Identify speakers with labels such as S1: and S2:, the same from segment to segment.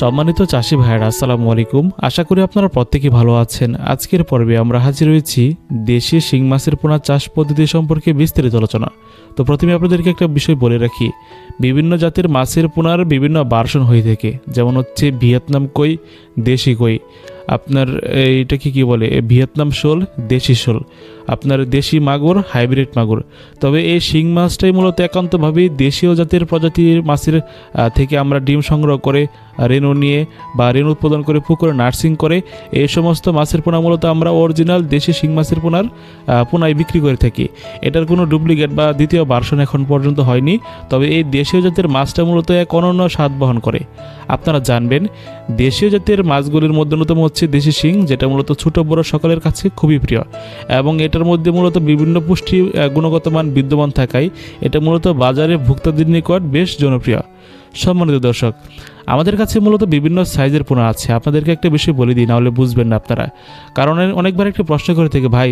S1: সম্মানিত চাষি ভাইয়েরা, আসসালামু আলাইকুম। আশা করি আপনারা প্রত্যেকে ভালো আছেন। আজকের পর্বে আমরা হাজির হয়েছি দেশি শিং মাছের পোনা চাষ পদ্ধতি সম্পর্কে বিস্তারিত আলোচনা। তো প্রথমে আপনাদেরকে একটা বিষয় বলে রাখি, বিভিন্ন জাতের মাছের পোনার বিভিন্ন ভার্সন হয়ে থাকে। যেমন হচ্ছে ভিয়েতনাম কই, দেশি কই। আপনার এইটাকে কি বলে? ভিয়েতনাম শোল, দেশি শোল। আপনার দেশি মাগুর, হাইব্রিড মাগুর। তবে এই শিং মাছটাই মূলত একান্তভাবেই দেশীয় জাতের প্রজাতির মাছের থেকে আমরা ডিম সংগ্রহ করে রেণু নিয়ে বা রেণু উৎপাদন করে, পুকুরে নার্সিং করে, এই সমস্ত মাছের পোনা মূলত আমরা অরিজিনাল দেশি শিং মাছের পোনার পোনায় বিক্রি করে থাকি। এটার কোনো ডুপ্লিকেট বা দ্বিতীয় ভার্সন এখন পর্যন্ত হয়নি, তবে এই দেশীয় জাতের মাছটা মূলত এক অনন্য স্বাদ বহন করে। আপনারা জানবেন, দেশীয় জাতের মাছগুলির মধ্যে অন্যতম হচ্ছে দেশি শিং, যেটা মূলত ছোট বড় সকলের কাছে খুবই প্রিয়। এবং এটার মধ্যে মূলত বিভিন্ন পুষ্টি গুণগত মান বিদ্যমান থাকায় এটা মূলত বাজারে ভোক্তাদের নিকট বেশ জনপ্রিয়। সম্মানিত দর্শক, আমাদের কাছে মূলত বিভিন্ন সাইজের পোনা আছে। আপনাদেরকে একটা বিষয় বলে দিই নাহলে বুঝবেন না আপনারা। কারণ অনেকবার একটা প্রশ্ন করে থেকে, ভাই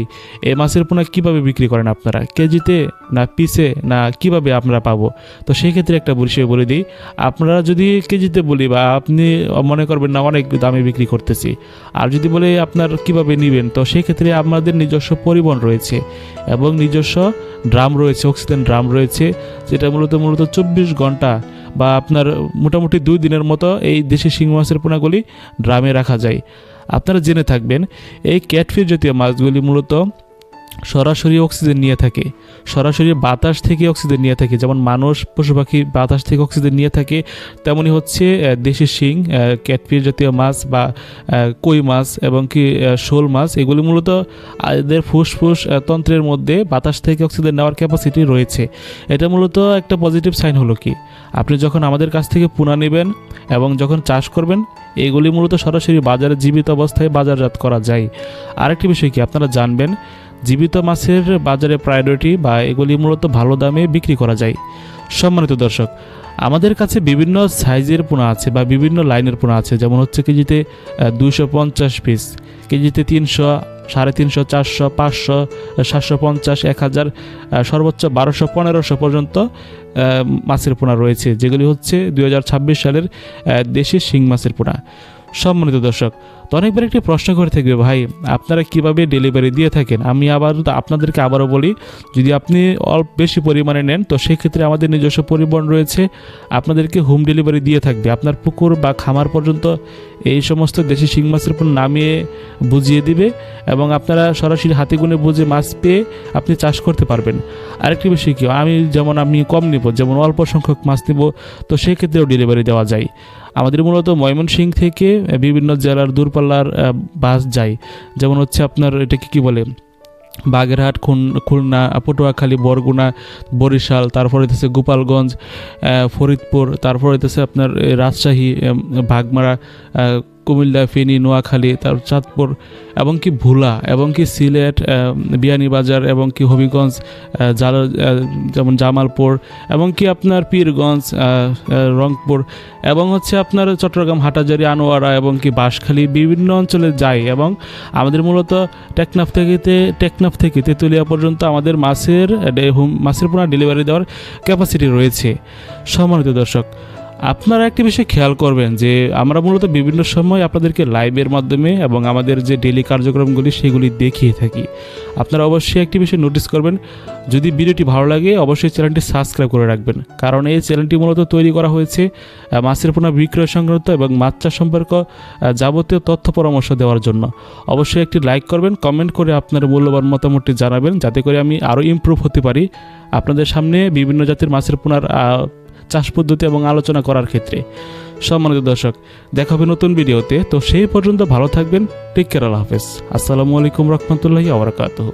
S1: এই মাছের পোনা কীভাবে বিক্রি করেন আপনারা? কেজিতে না পিসে? না কীভাবে আপনারা পাবো? তো সেই ক্ষেত্রে একটা বিষয় বলে দিই, আপনারা যদি কেজিতে বলি বা আপনি মনে করবেন, না, অনেক দামে বিক্রি করতেছি। আর যদি বলে, আপনার কীভাবে নেবেন? তো সেই ক্ষেত্রে আমাদের নিজস্ব পরিবহন রয়েছে এবং নিজস্ব ড্রাম রয়েছে, অক্সিজেন ড্রাম রয়েছে, যেটা মূলত মূলত চব্বিশ ঘণ্টা বা আপনার মোটামুটি দুই দিনের মতো এই দেশি শিং মাছের পোনাগুলি ড্রামে রাখা যায়। আপনারা জেনে থাকবেন, এই ক্যাটফিশ জাতীয় মাছগুলি মূলত সরাসরি অক্সিজেন নিয়ে থাকে। সরাসরি বাতাস থেকে অক্সিজেন নিয়ে থাকে। যেমন মানুষ পশু পাখি বাতাস থেকে অক্সিজেন নিয়ে থাকে তেমনি হচ্ছে দেশি শিং আহ, ক্যাটফিশ জাতীয় মাছ বা কই মাছ এবং কি শোল মাছ এগুলি মূলত এদের ফুসফুস তন্ত্রের মধ্যে বাতাস থেকে অক্সিজেন নেওয়ার ক্যাপাসিটি রয়েছে। এটা মূলত একটা পজিটিভ সাইন হলো কি? আপনি যখন আমাদের কাছ থেকে পুনা নেবেন এবং যখন চাষ করবেন এগুলি মূলত সরাসরি বাজারে জীবিত অবস্থায় বাজারজাত করা যায়। আরেকটি বিষয় কি? আপনারা জানবেন জীবিত মাছের বাজারে প্রায়োরিটি বা এগুলি মূলত ভালো দামে বিক্রি করা যায়। সম্মানিত দর্শক, আমাদের কাছে বিভিন্ন সাইজের পোনা আছে বা বিভিন্ন লাইনের পোনা আছে। যেমন হচ্ছে কেজিতে দুইশো পঞ্চাশ পিস কেজিতে তিনশো, সাড়ে তিনশো, চারশো, পাঁচশো, সাতশো পঞ্চাশ, এক হাজার সর্বোচ্চ বারোশো, পনেরোশো পর্যন্ত মাছের পোনা রয়েছে। যেগুলি হচ্ছে দুই হাজার ছাব্বিশ সালের দেশি শিং মাছের পোনা। সম্মানিত দর্শক, তো অনেকবার একটি প্রশ্ন করে থাকবে, ভাই, আপনারা কীভাবে ডেলিভারি দিয়ে থাকেন? আমি আবার আপনাদেরকে আবারও বলি, যদি আপনি অল্প বেশি পরিমাণে নেন, তো সেক্ষেত্রে আমাদের নিজস্ব পরিবহন রয়েছে। আপনাদেরকে হোম ডেলিভারি দিয়ে থাকবে। আপনার পুকুর বা খামার পর্যন্ত এই সমস্ত দেশি শিং মাছের উপর নামিয়ে বুঝিয়ে দিবে এবং আপনারা সরাসরি হাতে গুনে বুঝে মাছ পেয়ে আপনি চাষ করতে পারবেন। আরেকটি বিষয় কি, আমি যেমন, আমি কম নেব, যেমন অল্প সংখ্যক মাছ নেব, তো সেক্ষেত্রেও ডেলিভারি দেওয়া যায়। আমাদের মূলত ময়মনসিংহ থেকে বিভিন্ন জেলার দূরপাল্লার বাস যায়। যেমন হচ্ছে আপনার এটাকে কী বলে? বাগেরহাট, খুন, খুলনা, পটুয়াখালী, বরগুনা, বরিশাল, তারপরে হইতেছে গোপালগঞ্জ ফরিদপুর, তারপর হইতেছে আপনার রাজশাহী বাগমারা কুমিল্লা, ফেনী, নোয়াখালী, তার চাঁদপুর, এবং কি ভোলা, এবং কি সিলেট বিয়ানীবাজার, এবং কি হবিগঞ্জ জাল যেমন জামালপুর, এবং কি আপনার পীরগঞ্জ রংপুর, এবং হচ্ছে আপনার চট্টগ্রাম, হাটাজারি, আনোয়ারা, এবং কি বাঁশখালী বিভিন্ন অঞ্চলে যায় এবং আমাদের মূলত টেকনাফ থেকে টেকনাফ থেকে তেঁতুলিয়া পর্যন্ত আমাদের মাছের মাছের পোনা ডেলিভারি দেওয়ার ক্যাপাসিটি রয়েছে। সম্মানিত দর্শক আপনারা একটি বিষয় খেয়াল করবেন যে আমরা মূলত বিভিন্ন সময় আপনাদেরকে লাইভের মাধ্যমে এবং আমাদের যে ডেলি কার্যক্রমগুলি সেগুলি দেখিয়ে থাকি। আপনারা অবশ্যই একটি বিষয় নোটিস করবেন। যদি ভিডিওটি ভালো লাগে, অবশ্যই চ্যানেলটি সাবস্ক্রাইব করে রাখবেন। কারণ এই চ্যানেলটি মূলত তৈরি করা হয়েছে মাছের পোনা বিক্রয় সংক্রান্ত এবং মাছ চাষ সম্পর্ক যাবতীয় তথ্য পরামর্শ দেওয়ার জন্য। অবশ্যই একটি লাইক করবেন কমেন্ট করে আপনার মূল্যবান মতামতটি জানাবেন, যাতে করে আমি আরও ইমপ্রুভ হতে পারি। আপনাদের সামনে বিভিন্ন জাতের মাছের পোনার চাষ পদ্ধতি এবং আলোচনা করার ক্ষেত্রে। সম্মানিত দর্শক, দেখা হবে নতুন ভিডিওতে। তো সেই পর্যন্ত ভালো থাকবেন। টেক কেয়ার আল্লাহ হাফেজ। আসসালামু আলাইকুম রহমতুল্লাহি আবরাকাতুহ